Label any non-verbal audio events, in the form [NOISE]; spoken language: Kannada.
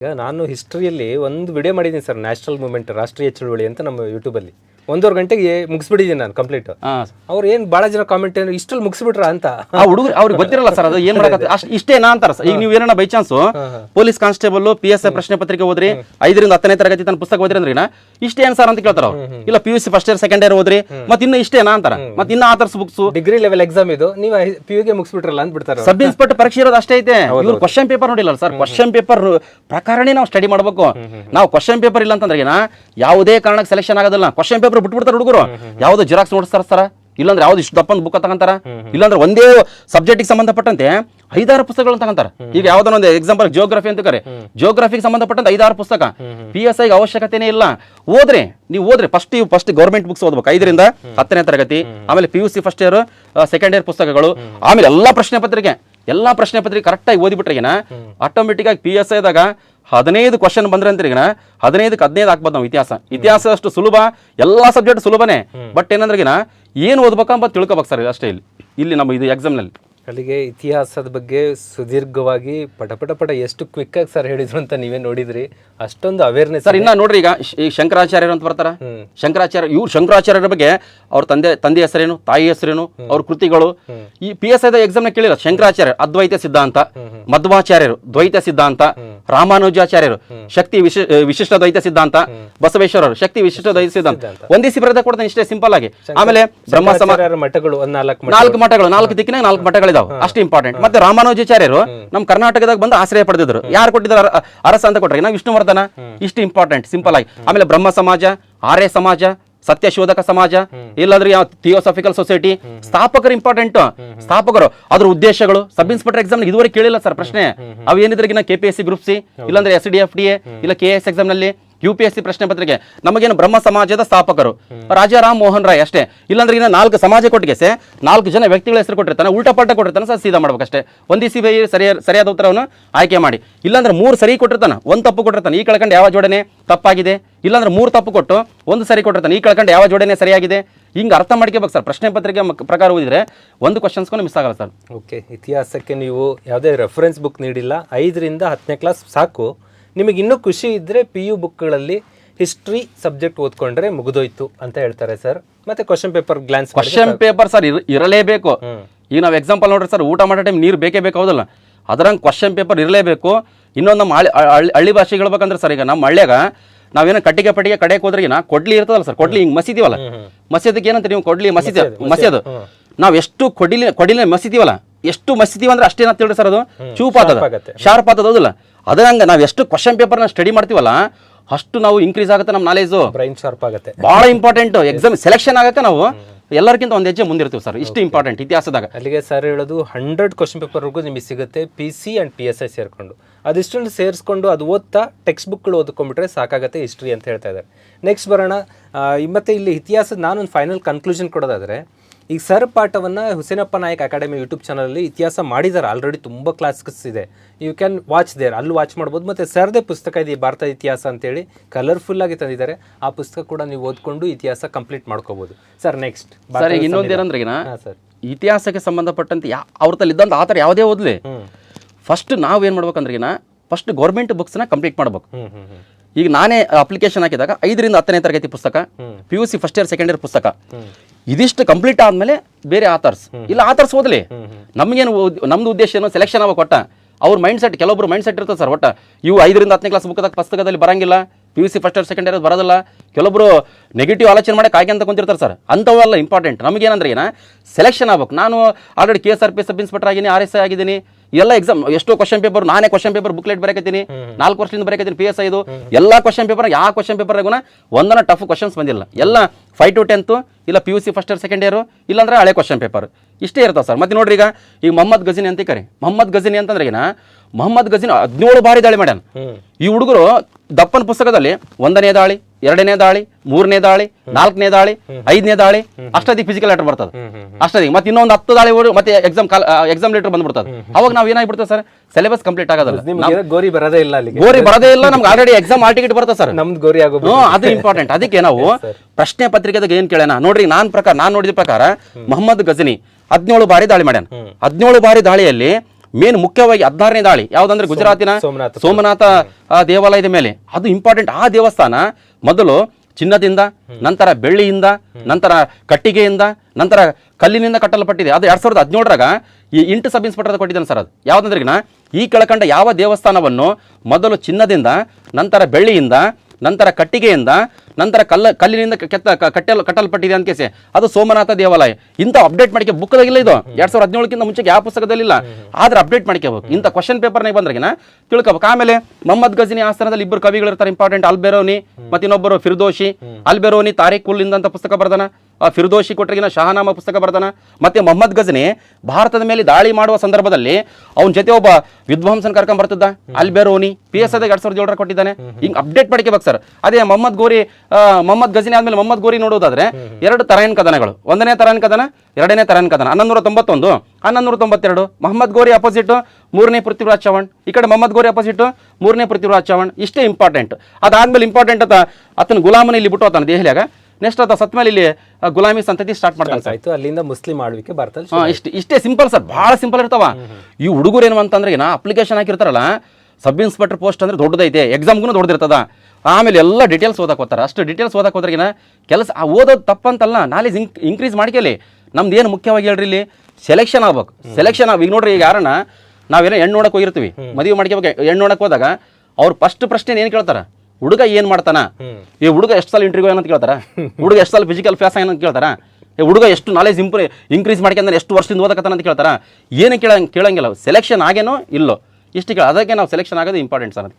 ಈಗ ನಾನು ಹಿಸ್ಟ್ರಿಯಲ್ಲಿ ಒಂದು ವಿಡಿಯೋ ಮಾಡಿದ್ದೀನಿ ಸರ್ ನ್ಯಾಷನಲ್ ಮೂವ್ಮೆಂಟ್ ರಾಷ್ಟ್ರೀಯ ಚಳುವಳಿ ಅಂತ ನಮ್ಮ ಯೂಟ್ಯೂಬಲ್ಲಿ ಒಂದೂವರೆ ಗಂಟೆಗೆ ಮುಗಿಸ್ಬಿಟ್ಟಿದ್ದೀನಿ ನಾನು ಕಂಪ್ಲೀಟ್ ಅವ್ರು ಏನು ಭಾಳ ಜನ ಕಾಮೆಂಟ್ ಏನು ಇಷ್ಟಲ್ಲಿ ಮುಗಿಸ್ಬಿಟ್ರ ಅಂತ. ಆ ಹುಡುಗರು ಅವ್ರಿಗೆ ಗೊತ್ತಿರಲ್ಲ ಸರ್ ಅದು ಏನ್ ಮಾಡಕ್ಕೆ ಅಷ್ಟು ಇಷ್ಟೇನಾ ಅಂತಾರ ಸರ್. ಈಗ ನೀವು ಏನನ್ನ by chance police constable P S I ಪ್ರಶ್ನೆ ಪತ್ರಿಕೆ ಓದ್ರಿ ಐದರಿಂದ ಹತ್ತನೇ ತರಗತಿ ತನ್ನ ಪುಸ್ತಕ ಓದ್ರಿ ಅಂದ್ರೆ ಇಷ್ಟೇ ಏನ್ ಸರ್ ಅಂತ ಕೇಳ್ತಾರ. ಇಲ್ಲ P U C first year second year ಓದ್ರಿ ಮತ್ತೆ ಇನ್ನು ಇಷ್ಟೇನಾ ಅಂತಾರ? ಮತ್ತೆ ಇನ್ನ others books degree level exam ಇದು. ನೀವು ಪಿ ಯುಗೆ ಮುಗಿಸ್ಬಿಟ್ರಲ್ಲ ಅಂತ ಬಿಡ್ತಾರೆ ಸಬ್ ಇನ್ಸ್ಪೆಕ್ಟರ್ ಪರೀಕ್ಷೆ ಇರೋದು ಅಷ್ಟೇ ಐತೆ. ಇವ್ರು ಕ್ವಶನ್ ಪೇಪರ್ ನೋಡಿಲ್ಲ ಸರ್. ಕ್ವಶನ್ ಪೇಪರ್ ಪ್ರಕಾರನೇ ನಾವು ಸ್ಟಡಿ ಮಾಡಬೇಕು. ನಾವು ಕ್ವಶನ್ ಪೇಪರ್ ಇಲ್ಲ ಅಂತಂದ್ರೆ ಯಾವುದೇ ಕಾರಣಕ್ಕೆ ಸೆಲೆಕ್ಷನ್ ಆಗೋದಿಲ್ಲ. ಕ್ವಶನ್ ಪೇಪರ್ ಬಿಟ್ಬಿಡ್ತಾರೆ ಹುಡುಗರು. ಯಾವ್ದು ಜಿರಾಕ್ಸ್ ನೋಡಿಸ್ತಾರ ಸರ್ ಇಲ್ಲಾಂದ್ರೆ ಯಾವ್ದು ಇಷ್ಟು ದಪ್ಪಂದು ಬುಕ್ ತಗೊಂತಾರ? ಇಲ್ಲಾಂದ್ರೆ ಒಂದೇ ಸಬ್ಜೆಕ್ಟಿಗೆ ಸಂಬಂಧಪಟ್ಟಂತೆ ಐದಾರು ಪುಸ್ತಕಗಳನ್ನು ತಗೊಂತಾರ. ಈಗ ಯಾವ್ದೋ ಒಂದು ಎಕ್ಸಾಂಪಲ್ ಜಿಯೋಗ್ರಫಿ ಅಂತ ಕರೆ. ಜಿಯೋಗ್ರಫಿಗೆ ಸಂಬಂಧಪಟ್ಟಂತೆ ಐದಾರು ಪುಸ್ತಕ. ಪಿ ಎಸ್ ಐಗೆ ಅವಶ್ಯಕತೆನೇ ಇಲ್ಲ. ಓದ್ರಿ ನೀವು ಓದ್ರಿ ಫಸ್ಟ್ ನೀವು ಫಸ್ಟ್ ಗೌರ್ಮೆಂಟ್ ಬುಕ್ಸ್ ಓದ್ಬೇಕು. ಐದರಿಂದ ಹತ್ತನೇ ತರಗತಿ ಆಮೇಲೆ P U C first year second year ಪುಸ್ತಕಗಳು ಆಮೇಲೆ ಎಲ್ಲಾ ಪ್ರಶ್ನೆ ಪತ್ರಿಕೆ ಎಲ್ಲಾ ಪ್ರಶ್ನೆ ಪತ್ರಿಕೆ ಕರೆಕ್ಟಾಗಿ ಓದಿಬಿಟ್ರೆ ಏನ? ಆಟೋಮೆಟಿಕ್ ಆಗಿ ಪಿ ಎಸ್ ಐದಾಗ ಹದಿನೈದು ಕ್ವಶನ್ ಬಂದ್ರೆ ಅಂತ ಈಗ ಹದಿನೈದಕ್ಕೆ ಹದಿನೈದು ಹಾಕ್ಬೋದು ನಾವು ಇತಿಹಾಸ. ಇತಿಹಾಸ ಅಷ್ಟು ಸುಲಭ ಎಲ್ಲಾ ಸಬ್ಜೆಕ್ಟ್ ಸುಲಭನೇ. ಬಟ್ ಏನಂದ್ರೆ ಏನು ಓದ್ಬೇಕಂಬ ತಿಳ್ಕೊಬೇಕು ಸರ್ ಅಷ್ಟೇ ಇಲ್ಲಿ. ಇಲ್ಲಿ ನಮ್ಮ ಇದು ಎಕ್ಸಾಮ್ನಲ್ಲಿ ಅಲ್ಲಿಗೆ ಇತಿಹಾಸದ ಬಗ್ಗೆ ಸುದೀರ್ಘವಾಗಿ ಪಟ ಪಟ ಪಟ ಎಷ್ಟು ಕ್ವಿಕ್ ಆಗಿ ಸರ್ ಹೇಳಿದ್ರು ಅಂತ ನೀವೇ ನೋಡಿದ್ರಿ. ಅಷ್ಟೊಂದು ಅವೇರ್ನೆಸ್ ಸರ್ ಇನ್ನ ನೋಡ್ರಿ ಈಗ ಈ ಶಂಕರಾಚಾರ್ಯರು ಅಂತ ಬರ್ತಾರ. ಶಂಕರಾಚಾರ್ಯ ಇವ್ರು ಶಂಕರಾಚಾರ್ಯರ ಬಗ್ಗೆ ಅವ್ರ ತಂದೆ ತಂದೆ ಹೆಸರೇನು ತಾಯಿ ಹೆಸರೇನು ಅವ್ರ ಕೃತಿಗಳು. ಈ ಪಿ ಎಸ್ ಐದ ಎಕ್ಸಾಮ್ನ ಕೇಳಿಲ್ಲ. ಶಂಕರಾಚಾರ್ಯ ಅದ್ವೈತ ಸಿದ್ಧಾಂತ ಮಧ್ವಾಚಾರ್ಯರು ದ್ವೈತ ಸಿದ್ಧಾಂತ ರಾಮಾನುಜಾಚಾರ್ಯರು ಶಕ್ತಿ ವಿಶಿ ವಿಶಿಷ್ಟ ದ್ವೈತ ಸಿದ್ಧಾಂತ ಬಸವೇಶ್ವರರು ಶಕ್ತಿ ವಿಶಿಷ್ಟ ದ್ವೈತ ಸಿದ್ಧಾಂತ. ಒಂದಿಸಿ ಬರದ ಕೊಡ್ತಾನೆ ಇಷ್ಟೇ ಸಿಂಪಲ್ ಆಗಿ. ಆಮೇಲೆ ಬ್ರಹ್ಮ ಸಮ ಮಠಗಳು ಒಂದ್ ನಾಲ್ಕು ಮಠ ನಾಲ್ಕು ಮಠಗಳು ನಾಲ್ಕು ದಿಕ್ಕಿನ ನಾಲ್ಕು ಮಠಗಳಿದಾವೆ. ಅಷ್ಟು ಇಂಪಾರ್ಟೆಂಟ್ ಮತ್ತೆ ರಾಮಾನುಜಾಚಾರ್ಯರು ನಮ್ಮ ಕರ್ನಾಟಕದಾಗ ಬಂದು ಆಶ್ರಯ ಪಡೆದಿದ್ರು. ಯಾರು ಕೊಟ್ಟಿದ್ರು ಅರಸ ಅಂತ ಕೊಟ್ರೆ. ನಾವು ವಿಷ್ಣುವರ್ಧನ. ಇಷ್ಟು ಇಂಪಾರ್ಟೆಂಟ್ ಸಿಂಪಲ್ ಆಗಿ. ಆಮೇಲೆ ಬ್ರಹ್ಮ ಸಮಾಜ ಆರ್ಯ ಸಮಾಜ ಸತ್ಯಶೋಧಕ ಸಮಾಜ ಇಲ್ಲಾಂದ್ರೆ ಯಾವ ಥಿಯೋಸಫಿಕಲ್ ಸೊಸೈಟಿ ಸ್ಥಾಪಕರು ಇಂಪಾರ್ಟೆಂಟ್ ಸ್ಥಾಪಕರು. ಅದ್ರ ಉದ್ದೇಶಗಳು. ಸಬ್ ಇನ್ಸ್ಪೆಕ್ಟರ್ ಎಕ್ಸಾಮ್ ಇದುವರೆಗೆ ಕೇಳಿಲ್ಲ ಸರ್ ಪ್ರಶ್ನೆ. ಅವು ಏನಿದ್ರೆ K P S C group C ಇಲ್ಲಾಂದ್ರೆ S D F D A ಇಲ್ಲ ಕೆ ಎಸ್ ಎಕ್ಸಾಮ್ನಲ್ಲಿ. ಯು ಪಿ ಎಸ್ ಸಿ ಪ್ರಶ್ನೆ ಪತ್ರಿಕೆ. ನಮಗೇನು ಬ್ರಹ್ಮ ಸಮಾಜದ ಸ್ಥಾಪಕರು. ರಾಜಾರಾಮ್ ಮೋಹನ್ ರಾಯ್ ಅಷ್ಟೇ. ಇಲ್ಲಾಂದ್ರೆ ಇನ್ನು ನಾಲ್ಕು ಸಮಾಜ ಕೊಟ್ಟಿಗೆ ಸೆ, ನಾಲ್ಕು ಜನ ವ್ಯಕ್ತಿಗಳ ಹೆಸರು ಕೊಟ್ಟಿರ್ತಾನೆ, ಉಲ್ಟಾ ಪಲ್ಟಾ ಕೊಟ್ಟಿರ್ತಾನೆ ಸರ್ ಸೀದಾ ಮಾಡ್ಬೇಕಷ್ಟೇ. ಒಂದಿಸಿ ಬೈ ಸರಿಯ, ಸರಿಯಾದ ಉತ್ತರವನ್ನು ಆಯ್ಕೆ ಮಾಡಿ. ಇಲ್ಲಾಂದ್ರೆ ಮೂರು ಸರಿ ಕೊಟ್ಟಿರ್ತಾನೆ, ಒಂದು ತಪ್ಪು ಕೊಟ್ಟಿರ್ತಾನೆ, ಈ ಕಳ್ಕೊಂಡು ಯಾವ ಜೋಡಣೆ ತಪ್ಪಾಗಿದೆ? ಇಲ್ಲಾಂದ್ರೆ ಮೂರು ತಪ್ಪು ಕೊಟ್ಟು ಒಂದು ಸರಿ ಕೊಟ್ಟಿರ್ತಾನೆ, ಈ ಕಳ್ಕೊಂಡು ಯಾವ ಜೋಡಣೆ ಸರಿಯಾಗಿದೆ? ಹಿಂಗೆ ಅರ್ಥ ಮಾಡ್ಕೋಬೇಕು ಸರ್. ಪ್ರಶ್ನೆ ಪತ್ರಿಕೆ ಪ್ರಕಾರ ಓದಿದ್ರೆ ಒಂದು ಕ್ವಶನ್ಸ್ಕೊಂಡು ಮಿಸ್ ಆಗಲ್ಲ ಸರ್. ಓಕೆ, ಇತಿಹಾಸಕ್ಕೆ ನೀವು ಯಾವುದೇ ರೆಫರೆನ್ಸ್ ಬುಕ್ ನೀಡಿಲ್ಲ. ಐದರಿಂದ ಹತ್ತನೇ ಕ್ಲಾಸ್ ಸಾಕು. ನಿಮಗೆ ಇನ್ನೂ ಖುಷಿ ಇದ್ದರೆ ಪಿ ಯು ಬುಕ್ಗಳಲ್ಲಿ ಹಿಸ್ಟ್ರಿ ಸಬ್ಜೆಕ್ಟ್ ಓದ್ಕೊಂಡ್ರೆ ಮುಗಿದೋಯ್ತು ಅಂತ ಹೇಳ್ತಾರೆ ಸರ್. ಮತ್ತೆ question paper glance question paper sir ಇರಲೇಬೇಕು. ಈಗ ನಾವು ಎಕ್ಸಾಂಪಲ್ ನೋಡ್ರಿ ಸರ್ ಊಟ ಮಾಡೋ ಟೈಮ್ ನೀರು ಬೇಕೇ ಬೇಕು ಹೌದಲ್ಲ ಅದ್ರಂಗೆ ಕ್ವಶನ್ ಪೇಪರ್ ಇರಲೇಬೇಕು. ಇನ್ನೊಂದು ನಮ್ಮ ಹಳ್ಳಿ ಹಳ್ಳಿ- ಭಾಷೆಗೆ ಹೇಳ್ಬೇಕಂದ್ರೆ ಸರ್ ಈಗ ನಮ್ಮ ಹಳ್ಳಿಯಾಗ ನಾವೇನೋ ಕಟ್ಟಿಗೆ ಪಟ್ಟಿಗೆ ಕಡೆಗೆ ಹೋದ್ರಿಗಿನ ಕೊಡ್ಲಿ ಇರ್ತದಲ್ಲ ಸರ್ ಕೊಡ್ಲಿ ಹಿಂಗೆ ಮಸೀದಿವಲ್ಲ. ಮಸೀದಿಗೆ ಏನಂತ ನೀವು ಕೊಡ್ಲಿ ಮಸೀದಿ ಮಸೀದು ನಾವು ಎಷ್ಟು ಕೊಡಿಲಿ ಕೊಡಿಲಿ ಮಸೀದಿವಲ್ಲ ಎಷ್ಟು ಮಸೀದಿವ ಅಂದ್ರೆ ಅಷ್ಟೇನ ಸರ್ ಅದು? ಚೂಪ್ ಆತದ ಶಾರ್ಪ್ ಆತದ ಹೌದಲ್ಲ? ಅದ್ರಂಗೆ ನಾವು ಎಷ್ಟು ಕ್ವಶನ್ ಪೇಪರ್ನ ಸ್ಟಡಿ ಮಾಡ್ತೀವಲ್ಲ ಅಷ್ಟು ನಾವು ಇನ್ಕ್ರೀಸ್ ಆಗುತ್ತೆ ನಮ್ಮ ನಾಲೆಜು ಬ್ರೈನ್ ಶಾರ್ಪ್ ಆಗುತ್ತೆ. ಬಹಳ ಇಂಪಾರ್ಟೆಂಟ್ ಎಕ್ಸಾಮ್ ಸೆಲೆಕ್ಷನ್ ಆಗಕ್ಕೆ ನಾವು ಎಲ್ಲರಿಗಿಂತ ಒಂದು ಹೆಜ್ಜೆ ಮುಂದಿರ್ತೀವಿ ಸರ್ ಇಷ್ಟು ಇಂಪಾರ್ಟೆಂಟ್ ಇತಿಹಾಸದಾಗ. ಅಲ್ಲಿಗೆ ಸರ್ ಹೇಳೋದು ಹಂಡ್ರೆಡ್ ಕ್ವಶನ್ ಪೇಪರ್ವರೆಗೂ ನಿಮಗೆ ಸಿಗುತ್ತೆ P C and P S I ಸೇರಿಕೊಂಡು. ಅದಿಷ್ಟನ್ನು ಸೇರಿಸ್ಕೊಂಡು ಅದು ಓದ್ತಾ ಟೆಕ್ಸ್ಟ್ ಬುಕ್ಗಳು ಓದ್ಕೊಂಡ್ಬಿಟ್ರೆ ಸಾಕಾಗತ್ತೆ ಹಿಸ್ಟ್ರಿ ಅಂತ ಹೇಳ್ತಾ ಇದ್ದಾರೆ. ನೆಕ್ಸ್ಟ್ ಬರೋಣ ಮತ್ತೆ ಇಲ್ಲಿ ಇತಿಹಾಸದ ನಾನೊಂದು ಫೈನಲ್ ಕನ್ಕ್ಲೂಷನ್ ಕೊಡೋದಾದರೆ ಈಗ ಸರ್ ಪಾಠವನ್ನು ಹುಸೇನಪ್ಪ ನಾಯಕ್ ಅಕಾಡೆಮಿ ಯೂಟ್ಯೂಬ್ ಚಾನಲಲ್ಲಿ ಇತಿಹಾಸ ಮಾಡಿದ್ದಾರೆ ಆಲ್ರೆಡಿ ತುಂಬ ಕ್ಲಾಸ್ಕಸ್ ಇದೆ. ಯು ಕ್ಯಾನ್ ವಾಚ್ ದೇರ್ ಅಲ್ಲಿ ವಾಚ್ ಮಾಡ್ಬೋದು. ಮತ್ತು ಸರ್ದೇ ಪುಸ್ತಕ ಇದೆ ಈ ಭಾರತ ಇತಿಹಾಸ ಅಂತೇಳಿ ಕಲರ್ಫುಲ್ಲಾಗಿ ತಂದಿದ್ದಾರೆ. ಆ ಪುಸ್ತಕ ಕೂಡ ನೀವು ಓದ್ಕೊಂಡು ಇತಿಹಾಸ ಕಂಪ್ಲೀಟ್ ಮಾಡ್ಕೋಬೋದು. ಸರ್ ನೆಕ್ಸ್ಟ್ ಸರ್ ಇನ್ನೊಂದೇನಂದ್ರೆ ಸರ್ ಇತಿಹಾಸಕ್ಕೆ ಸಂಬಂಧಪಟ್ಟಂತೆ ಯಾ ಅವ್ರ ಇದ್ದಂಥ ಆ ಥರ ಯಾವುದೇ ಓದಲಿ. ಫಸ್ಟ್ ನಾವು ಏನು ಮಾಡ್ಬೇಕಂದ್ರೆ ಈಗ ಫಸ್ಟ್ ಗೌರ್ಮೆಂಟ್ ಬುಕ್ಸ್ನ ಕಂಪ್ಲೀಟ್ ಮಾಡ್ಬೇಕು. ಈಗ ನಾನೇ ಅಪ್ಲಿಕೇಶನ್ ಹಾಕಿದಾಗ ಐದರಿಂದ ಹತ್ತನೇ ತರಗತಿ ಪುಸ್ತಕ P U C first year second year ಪುಸ್ತಕ. ಇದಿಷ್ಟು ಕಂಪ್ಲೀಟ್ ಆದ್ಮೇಲೆ ಬೇರೆ ಆಥರ್ಸ್ ಇಲ್ಲ ಆಥರ್ಸ್ ಓದಲಿ. ನಮಗೇನು ನಮ್ದು ಉದ್ದೇಶ ಏನು? ಸೆಲೆಕ್ಷನ್ ಆಗ ಕೊಟ್ಟ. ಅವ್ರ ಮೈಂಡ್ ಸೆಟ್ ಕೆಲವೊಬ್ರು ಮೈಂಡ್ ಸೆಟ್ ಇರ್ತದೆ ಸರ್ ಒಟ್ಟ. ಇವು ಐದರಿಂದ ಹತ್ತನೇ ಕ್ಲಾಸ್ ಬುಕ್ದಾಗ ಪುಸ್ತಕದಲ್ಲಿ ಬರಂಗಿಲ್ಲ. P U C first year second year ಬರೋದಿಲ್ಲ. ಕೆಲವೊಬ್ರು ನೆಗೆಟಿವ್ ಆಲೋಚನೆ ಮಾಡಿ ಅಂತ ಕುಂತಿರ್ತಾರೆ ಸರ್. ಅಂಥವೆಲ್ಲ ಇಂಪಾರ್ಟೆಂಟ್ ನಮಗೇನಂದ್ರೆ ಏನ? ಸೆಲೆಕ್ಷನ್ ಆಗ್ಬೇಕು. ನಾನು already K S R P sub inspector ಆಗಿನಿ R S I ಆಗಿದ್ದೀನಿ. ಎಲ್ಲ ಎಕ್ಸಾಮ್ ಎಷ್ಟೋ ಕ್ವಶನ್ ಪೇಪರ್ ನಾನೇ ಕ್ವಶನ್ ಪೇಪರ್ ಬುಕ್ಲೆಟ್ ಬರಕತ್ತೀನಿ ನಾಲ್ಕು ವರ್ಷದಿಂದ ಬರಕತ್ತೀನಿ ಪಿ ಎಸ್ ಐದು ಎಲ್ಲ ಕ್ವಶನ್ ಪೇಪರ್ ಯಾವ ಕ್ವಶನ್ ಪೇಪರ್ ಒಂದನ ಟಫ್ ಕ್ವಶನ್ಸ್ ಬಂದಿಲ್ಲ. ಎಲ್ಲ ಫೈವ್ ಟು ಟೆಂತ್ ಇಲ್ಲ P U C first year second year ಇಲ್ಲಾಂದ್ರೆ ಹಳೆ ಕ್ವಶನ್ ಪೇಪರ್ ಇಷ್ಟೇ ಇರ್ತಾವೆ ಸರ್ ಮತ್ತೆ ನೋಡ್ರಿ ಈಗ ಈಗ ಮೊಹಮ್ಮದ್ ಗಜಿನಿ ಅಂತ ಕರಿ. ಮೊಹಮ್ಮದ್ ಗಜಿನಿ ಅಂತಂದ್ರೆ ಏನ? ಮೊಹಮ್ಮದ್ ಗಜಿನಿ ಹದಿನೇಳು ಬಾರಿ ದಾಳಿ ಮಾಡ್ಯಾನ. ಈ ಹುಡುಗರು ದಪ್ಪನ ಪುಸ್ತಕದಲ್ಲಿ ಒಂದನೇ ದಾಳಿ ಎರಡನೇ ದಾಳಿ ಮೂರನೇ ದಾಳಿ ನಾಲ್ಕನೇ ದಾಳಿ ಐದನೇ ದಾಳಿ ಅಷ್ಟೊತ್ತಿಗೆ ಫಿಸಿಕಲ್ ಲೆಟರ್ ಬರ್ತದೆ. ಅಷ್ಟೊತ್ತಿಗೆ. ಮತ್ತೆ ಇನ್ನೊಂದು ಹತ್ತು ದಾಳಿ ಓಡಿ ಮತ್ತೆ ಎಕ್ಸಾಮ್ ಎಕ್ಸಾಮ್ ಲೆಟರ್ ಬಂದ್ಬಿಡ್ತದೆ. ಅವಾಗ ನಾವು ಏನಾಗ್ಬಿಡ್ತದೆ ಸರ್ ಸಿಲೆಬಸ್ ಕಂಪ್ಲೀಟ್ ಆಗೋದಿಲ್ಲ ಗೋರಿ ಬರೋದೇ ಇಲ್ಲ ಗೋರಿ ಬರೋದೇ ಇಲ್ಲ ನಮ್ಗೆ ಆಲ್ರೆಡಿ ಎಕ್ಸಾಮ್ ಆರ್ ಟಿಕೆಟ್ ಬರ್ತದೆ ಸರ್ ನಮ್ದು ಗೋರಿ ಆಗೋದು ಅದು ಇಂಪಾರ್ಟೆಂಟ್ ಅದಕ್ಕೆ [LAUGHS] ನಾವು ಪ್ರಶ್ನೆ ಪತ್ರಿಕೆದಾಗ ಏನ್ ಕೇಳೋಣ? ನೋಡ್ರಿ ನಾನ್ ಪ್ರಕಾರ ನಾನ್ ನೋಡಿದ ಪ್ರಕಾರ ಮೊಹಮ್ಮದ್ ಗಜನಿ ಹದಿನೇಳು ಬಾರಿ ದಾಳಿ ಮಾಡ್ಯಾನ. ಹದಿನೇಳು ಬಾರಿ ದಾಳಿಯಲ್ಲಿ ಮೇನ್ ಮುಖ್ಯವಾಗಿ ಹದಿನಾರನೇ ದಾಳಿ. ಯಾವ್ದಂದ್ರೆ ಗುಜರಾತಿನ ಸೋಮನಾಥ ದೇವಾಲಯದ ಮೇಲೆ. ಅದು ಇಂಪಾರ್ಟೆಂಟ್ ಆ ದೇವಸ್ಥಾನ ಮೊದಲು ಚಿನ್ನದಿಂದ ನಂತರ ಬೆಳ್ಳಿಯಿಂದ ನಂತರ ಕಟ್ಟಿಗೆಯಿಂದ ನಂತರ ಕಲ್ಲಿನಿಂದ ಕಟ್ಟಲ್ಪಟ್ಟಿದೆ. ಅದು ಎರಡ್ ಸಾವಿರದ ಹದಿನೇಳರಾಗ ಈ ಇಂಟು ಸಬ್ ಇನ್ಸ್ಪೆಕ್ಟರ್ ಕೊಟ್ಟಿದ್ದಾನೆ ಸರ್ ಅದು. ಯಾವ್ದಂದ್ರೆ ಈ ಕೆಳಕಂಡ ಯಾವ ದೇವಸ್ಥಾನವನ್ನು ಮೊದಲು ಚಿನ್ನದಿಂದ ನಂತರ ಬೆಳ್ಳಿಯಿಂದ ನಂತರ ಕಟ್ಟಿಗೆಯಿಂದ ನಂತರ ಕಲ್ಲ ಕಲ್ಲಿನಿಂದ ಕೆತ್ತ ಕಟ್ಟಲು ಕಟ್ಟಲ್ ಕಟ್ಟಲ್ಪಟ್ಟಿದೆ ಅಂತ ಕೇಸಿ. ಅದು ಸೋಮನಾಥ ದೇವಾಲಯ. ಇಂಥ ಅಪ್ಡೇಟ್ ಮಾಡಿಕೆ ಬುಕ್ದಾಗಿಲ್ಲ ಇದು. ಎರಡ್ ಸಾವಿರದ ಹದಿನೇಳಕ್ಕಿಂತ ಮುಂಚೆ ಯಾವ ಪುಸ್ತಕದಲ್ಲಿಲ್ಲ ಆದ್ರೆ ಅಪ್ಡೇಟ್ ಮಾಡ್ಕೋಬೇಕು ಇಂಥ ಕ್ವಶನ್ ಪೇಪರ್ನಾಗ ಬಂದ್ರಗಿನ ತಿಳ್ಕೋಬೇಕು. ಆಮೇಲೆ ಮೊಹಮ್ಮದ್ ಗಜನಿ ಆಸ್ಥಾನದಲ್ಲಿ ಇಬ್ಬರು ಕವಿಗಳು ಇರ್ತಾರೆ ಇಂಪಾರ್ಟೆಂಟ್ ಅಲ್ಬೆರೋನಿ ಮತ್ತಿನ್ನೊಬ್ಬರು ಫಿರ್ದೋಶಿ ಅಲ್ಬೆರೋನಿ ತಾರಿಕ್ ಕುಲ್ ಅಂತ ಪುಸ್ತಕ ಬರ್ದಾನ. ಆ ಫಿರ್ದೋಶಿ ಕೊಟ್ಟರಿಗಿನ ಶಹನಾಮ ಪುಸ್ತಕ ಬರ್ತಾನೆ. ಮತ್ತೆ ಮೊಹಮ್ಮದ್ ಗಜನಿ ಭಾರತದ ಮೇಲೆ ದಾಳಿ ಮಾಡುವ ಸಂದರ್ಭದಲ್ಲಿ ಅವನ ಜೊತೆ ಒಬ್ಬ ವಿದ್ವಾಂಸನ ಕರ್ಕೊಂಡ್ ಬರ್ತಿದ್ದ. ಅಲ್ಬೆರೋನಿ ಪಿ ಎಸ್ ಎರಡ್ ಸಾವಿರದ ಏಳರ ಕೊಟ್ಟಿದ್ದಾನೆ. ಹಿಂಗ್ ಅಪ್ಡೇಟ್ ಮಾಡ್ಕೋಬೇಕು ಸರ್ ಅದೇ ಮೊಹಮ್ಮದ್ ಗೋರಿ ಮೊಹಮ್ಮದ್ ಗಜನಿ ಆದ್ಮೇಲೆ ಮೊಹಮ್ಮದ್ ಗೋರಿ ನೋಡೋದಾದ್ರೆ ಎರಡು ತರಾಯಿನ ಕದನಗಳು. ಒಂದನೇ ತರಾಯಿನ ಕದನ ಎರಡನೇ ತರಾಯಿನ ಕದನ. ಹನ್ನೊಂದೂರ ತೊಂಬತ್ತೊಂದು ಹನ್ನೊಂದೂರ ತೊಂಬತ್ತೆರಡು ಮೊಹಮ್ಮದ್ ಗೋರಿ ಅಪೋಸಿಟ್ ಮೂರನೇ ಪೃಥ್ವಿರಾಜ್ ಚೌಹಾಣ್ ಈ ಕಡೆ ಮೊಹಮ್ಮದ್ ಗೋರಿ ಅಪೋಸಿಟ್ ಮೂರನೇ ಪೃಥ್ವಿರಾಜ್ ಚೌಹಾಣ್ ಇಷ್ಟೇ ಇಂಪಾರ್ಟೆಂಟ್ ಅದಾದ್ಮೇಲೆ ಇಂಪಾರ್ಟೆಂಟ್ ಅಂತ ಆತನ ಗುಲಾಮನ ಇಲ್ಲಿ ಬಿಟ್ಟು ಆತನ ದೆಹಲಿಯಾಗ. ನೆಕ್ಸ್ಟ್ ಅದು ಸತ್ಮೇಲೆ ಇಲ್ಲಿ ಗುಲಾಮಿ ಸಂತತಿ ಸ್ಟಾರ್ಟ್ ಮಾಡ್ತಾರೆ ಸರ್. ಆಯ್ತು ಅಲ್ಲಿಂದ ಮುಸ್ಲಿಂ ಆಳ್ವಿಕೆ ಹಾ ಇಷ್ಟು ಇಷ್ಟೇ ಸಿಂಪಲ್ ಸರ್ ಭಾಳ ಸಿಂಪಲ್ ಇರ್ತಾವ. ಈ ಹುಡುಗರು ಏನು ಅಂತಂದ್ರೆ ಏನಾ ಅಪ್ಲಿಕೇಶನ್ ಹಾಕಿರ್ತಾರಲ್ಲ ಸಬ್ ಇನ್ಸ್ಪೆಕ್ಟರ್ ಪೋಸ್ಟ್ ಅಂದ್ರೆ ದೊಡ್ಡದೈತೆ ಎಕ್ಸಾಮ್ಗೂ ದೊಡ್ಡದಿರ್ತದ. ಆಮೇಲೆ ಎಲ್ಲ ಡೀಟೇಲ್ಸ್ ಓದಕ್ಕೆ ಹೋಗ್ತಾರೆ. ಅಷ್ಟು ಡೀಟೇಲ್ಸ್ ಓದಕ್ಕೆ ಹೋದ್ರಿಗಿನ ಕೆಲಸ ಆ ಓದೋದು ತಪ್ಪಂತಲ್ಲ ನಾಲೆಜ್ ಇಂಕ್ ಇನ್ಕ್ರೀಸ್ ಮಾಡ್ಕೊಳ್ಳಿ ನಮ್ದು ಏನು ಮುಖ್ಯವಾಗಿ ಹೇಳ್ರಿ ಇಲ್ಲಿ? ಸೆಲೆಕ್ಷನ್ ಆಗ್ಬೇಕು. ಸೆಲೆಕ್ಷನ್ ಆಗ ಈಗ ನೋಡ್ರಿ ಈಗ ಯಾರನ್ನ ನಾವೇನೋ ಹೆಣ್ಣು ನೋಡಕ್ಕೆ ಹೋಗಿರ್ತೀವಿ. ಮದುವೆ ಮಾಡ್ಕೋಬೇಕು ಹೆಣ್ಣು ನೋಡಕ್ಕೆ ಹೋದಾಗ ಅವ್ರು ಫಸ್ಟ್ ಪ್ರಶ್ನೆ ಏನು ಕೇಳ್ತಾರ? ಹುಡುಗ ಏನು ಮಾಡ್ತಾನ? ಈ ಹುಡುಗ ಎಷ್ಟು ಸಲ ಇಂಟರ್ವ್ಯೂ ಏನಂತ ಕೇಳ್ತಾರ? ಹುಡುಗ ಎಷ್ಟು ಸಲ ಫಿಸಿಕಲ್ ಫ್ಯಾಸ್ ಏನಂತ ಕೇಳ್ತಾರ? ಈ ಹುಡುಗ ಎಷ್ಟು ನಾಲೆಜ್ ಇಂಪ್ರೂ ಇನ್ಕ್ರೀಸ್ ಮಾಡ್ಕೊಂಡ್ರೆ ಎಷ್ಟು ವರ್ಷದಿಂದ ಓದಕತ್ತಾನ ಅಂತ ಕೇಳ್ತಾರ? ಏನು ಕೇಳ ಕೇಳಂಗಿಲ್ಲ. ಸೆಲೆಕ್ಷನ್ ಆಗೇನೋ ಇಲ್ಲೋ? ಇಷ್ಟು ಕೇಳ ಅದಕ್ಕೆ ನಾವು ಸೆಲೆಕ್ಷನ್ ಆಗೋದು ಇಂಪಾರ್ಟೆಂಟ್ ಸರ್ ಅದು.